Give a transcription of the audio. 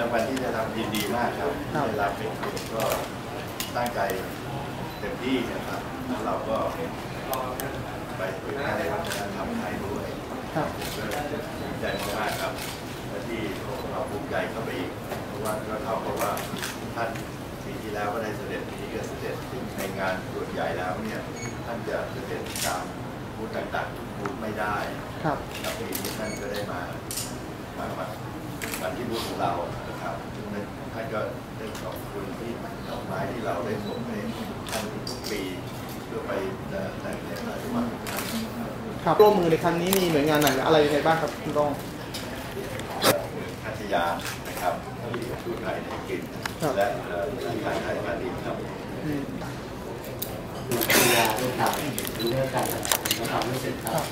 รางวัลที่จะทำยินดีมากครับเวลาเป็นคนก็ตั้งใจเต็มที่นะครับแล้วเราก็ไปเผยแพร่ในวัฒรทำไทยด้วยครับภูใจมากๆครับและที่เราภูมิใจเข้าไปอีกเพราะว่าก็เท่ากับว่าท่านปีที่แล้วก็ได้เสด็จปีนี้ก็เสด็จซึ่งในงานส่วนใหญ่แล้วเนี่ยท่านจะเสด็จตามบูธต่างๆบูธไม่ได้ครับปีนี้ท่านก็ได้มา มามามาที่บูธของเรานะครับซึ่งท่านก็ได้ขอบคุณที่ดอกไม้ที่เราได้ส่งให้ท่านทุกปีเพื่อไปเอ่อแต่งในพระราชวังของท่านนะครับครับร่วมมือในครั้งนี้มีหน่วยงานไหนอะไรยังไงบ้างครับคุณรองพัทยานะครับที่ทูตไทยในอังกฤษครับและเอ่อธนาคารไทยพาณิชย์ครับอืมดูกีฬาด้วยครับดูเรื่องการจัดการและความรู้สึกครับ